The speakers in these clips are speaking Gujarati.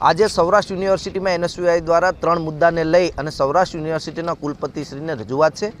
આજે સૌરાષ્ટ્ર યુનિવર્સિટીમાં એનએસયુઆઈ દ્વારા ત્રણ મુદ્દાને લઈ અને સૌરાષ્ટ્ર યુનિવર્સિટીના કુલપતિશ્રીને રજૂઆત છે.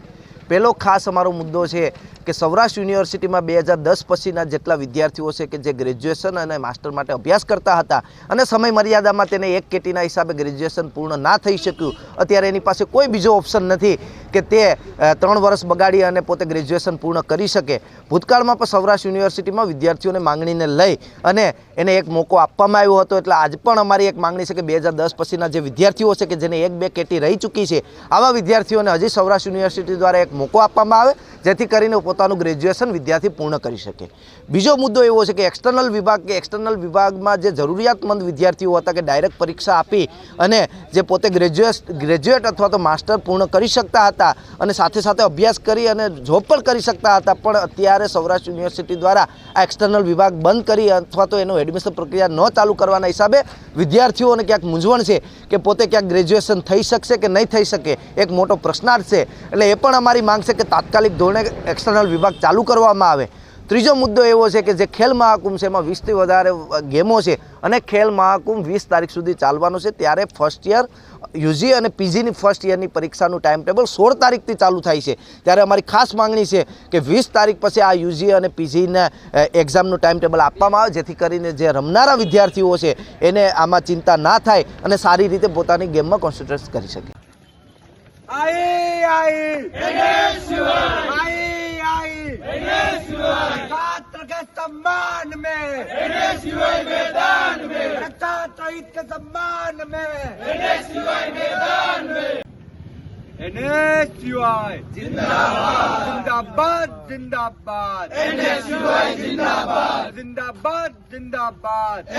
પહેલો ખાસ અમારો મુદ્દો છે કે સૌરાષ્ટ્ર યુનિવર્સિટીમાં બે હજાર દસ પછીના જેટલા વિદ્યાર્થીઓ છે કે જે ગ્રેજ્યુએશન અને માસ્ટર માટે અભ્યાસ કરતા હતા અને સમય મર્યાદામાં તેને એક કેટીના હિસાબે ગ્રેજ્યુએશન પૂર્ણ ના થઈ શક્યું, અત્યારે એની પાસે કોઈ બીજો ઓપ્શન નથી. કે તે ત્રણ વર્ષ બગાડી અને પોતે ગ્રેજ્યુએશન પૂર્ણ કરી શકે. ભૂતકાળમાં પણ સૌરાષ્ટ્ર યુનિવર્સિટીમાં વિદ્યાર્થીઓને માંગણીને લઈ અને એને એક મોકો આપવામાં આવ્યો હતો. એટલે આજ પણ અમારી એક માંગણી છે કે બે હજાર દસ પછીના જે વિદ્યાર્થીઓ છે કે જેને એક બે કેટી રહી ચૂકી છે, આવા વિદ્યાર્થીઓને હજી સૌરાષ્ટ્ર યુનિવર્સિટી દ્વારા એક મોકો આપવામાં આવે. જેથી કરીને પોતાનું ગ્રેજ્યુએશન વિદ્યાર્થી પૂર્ણ કરી શકે. બીજો મુદ્દો એવો છે કે એક્સટર્નલ વિભાગ કે એક્સટર્નલ વિભાગમાં જે જરૂરિયાતમંદ વિદ્યાર્થીઓ હતા કે ડાયરેક્ટ પરીક્ષા આપી અને જે પોતે ગ્રેજ્યુએટ ગ્રેજ્યુએટ અથવા તો માસ્ટર પૂર્ણ કરી શકતા હતા અને સાથે સાથે અભ્યાસ કરી અને જોબ પણ કરી શકતા હતા, પણ અત્યારે સૌરાષ્ટ્ર યુનિવર્સિટી દ્વારા આ એક્સટર્નલ વિભાગ બંધ કરી અથવા તો એનું એડમિશન પ્રક્રિયા ન ચાલુ કરવાના હિસાબે વિદ્યાર્થીઓને ક્યાંક મૂંઝવણ છે કે પોતે ક્યાંક ગ્રેજ્યુએશન થઈ શકશે કે નહીં થઈ શકે, એક મોટો પ્રશ્નાર્થ છે. એટલે એ પણ અમારી માંગ છે કે તાત્કાલિક ધોરણે એક્સટર્નલ વિભાગ ચાલુ કરવામાં આવે. ત્રીજો મુદ્દો એવો છે કે જે ખેલ મહાકુંભ છે એમાં વીસથી વધારે ગેમો છે અને ખેલ મહાકુંભ વીસ તારીખ સુધી ચાલવાનો છે. ત્યારે ફર્સ્ટ યર યુજી અને પીજીની ફર્સ્ટ યરની પરીક્ષાનું ટાઈમ ટેબલ સોળ તારીખથી ચાલુ થાય છે. ત્યારે અમારી ખાસ માંગણી છે કે વીસ તારીખ પછી આ યુજી અને પીજીના એક્ઝામનું ટાઈમ ટેબલ આપવામાં આવે, જેથી કરીને જે રમનારા વિદ્યાર્થીઓ છે એને આમાં ચિંતા ના થાય અને સારી રીતે પોતાની ગેમમાં કોન્સન્ટ્રેટ કરી શકે. आई आई आई आई छात्र के सम्मान में मैदान में छात्र हित के सम्मान में एनएसयूआई जिंदाबाद जिंदाबाद एनएसयूआई जिंदाबाद जिंदाबाद जिंदाबाद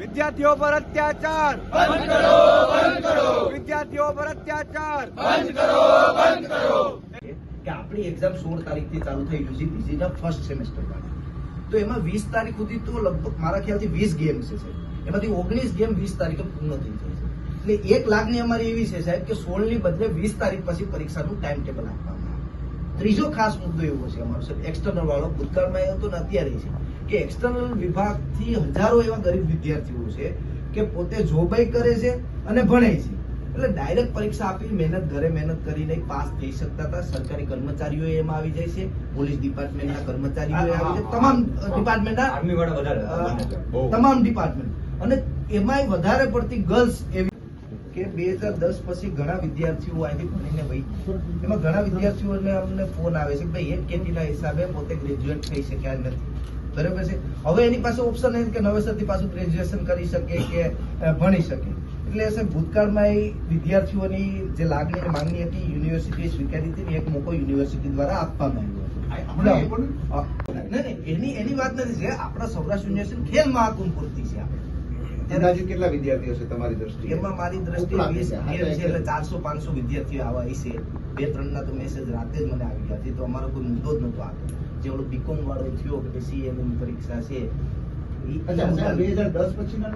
વિદ્યાર્થીઓ પર અત્યાચાર બંધ કરો બંધ કરો. વિદ્યાર્થીઓ પર અત્યાચાર બંધ કરો બંધ કરો. કે આપણી એક્ઝામ સોળ તારીખથી ચાલુ થઈ ગયું છે બીજીના ફર્સ્ટ સેમેસ્ટરમાં તો એમાં વીસ તારીખ સુધી તો લગભગ મારા ખ્યાલથી વીસ ગેમ છે એમાંથી ઓગણીસ ગેમ વીસ તારીખે પૂર્ણ થઈ જાય છે. એટલે એક લાખની અમારી એવી છે સાહેબ કે સોળની બદલે વીસ તારીખ પછી પરીક્ષાનું ટાઈમ ટેબલ આપવાનું. ત્રીજો ખાસ મુદ્દો એવો છે અમારો સાહેબ એક્સટર્નલ વાળો ભૂતકાળમાં એ હતો ને અત્યારે છે કે એક્સટર્નલ વિભાગથી હજારો એવા ગરીબ વિદ્યાર્થીઓ છે કે પોતે જોબાઈ કરે છે અને ભણે છે. એટલે ડાયરેક્ટ પરીક્ષા આપી મહેનત ઘરે મહેનત કરીને પાસ થઈ શકતા હતા. સરકારી કર્મચારીઓ એમાં આવી જાય છે પોલીસ ડિપાર્ટમેન્ટના કર્મચારીઓ આવી જાય તમામ ડિપાર્ટમેન્ટના. તમામ ડિપાર્ટમેન્ટ અને એમાંય વધારે પડતી ગર્લ્સ એવી કે બે હજાર દસ પછી ઘણા વિદ્યાર્થીઓ આવી ભણીને ભાઈ એમાં ઘણા વિદ્યાર્થીઓને અમને ફોન આવે છે ભાઈ એક કેટીના હિસાબે પોતે ગ્રેજ્યુએટ થઈ શક્યા નથી. બરાબર છે? હવે એની પાસે ઓપ્શન નહીં કે નવેસરથી પાછું ગ્રેજ્યુએશન કરી શકે કે ભણી શકે. એટલે સાહેબ ભૂતકાળમાં એ વિદ્યાર્થીઓની જે લાગણી માંગણી હતી યુનિવર્સિટીએ સ્વીકારી હતી એક મોકો યુનિવર્સિટી દ્વારા આપવામાં આવ્યો હતો. નહીં એની એની વાત નથી. છે આપણા સૌરાષ્ટ્ર યુનિવર્સિટી ખેલ મહાકુંભ પૂરતી છે આપણે. અંદાજિત કેટલા વિદ્યાર્થીઓ છે તમારી દ્રષ્ટિએ? એમાં મારી દ્રષ્ટિએ વીસ છે. છે એટલે ચારસો પાંચસો વિદ્યાર્થીઓ આવા હશે બે ત્રણ ના તો મેસેજ રાતે જ મને આવી ગયા છે. તો અમારો કોઈ મુદ્દો જ નતો આવતો જે ઓલો બીકોમ વાળો થયો કે પછી એની પરીક્ષા છે. બે હજાર દસ પછીના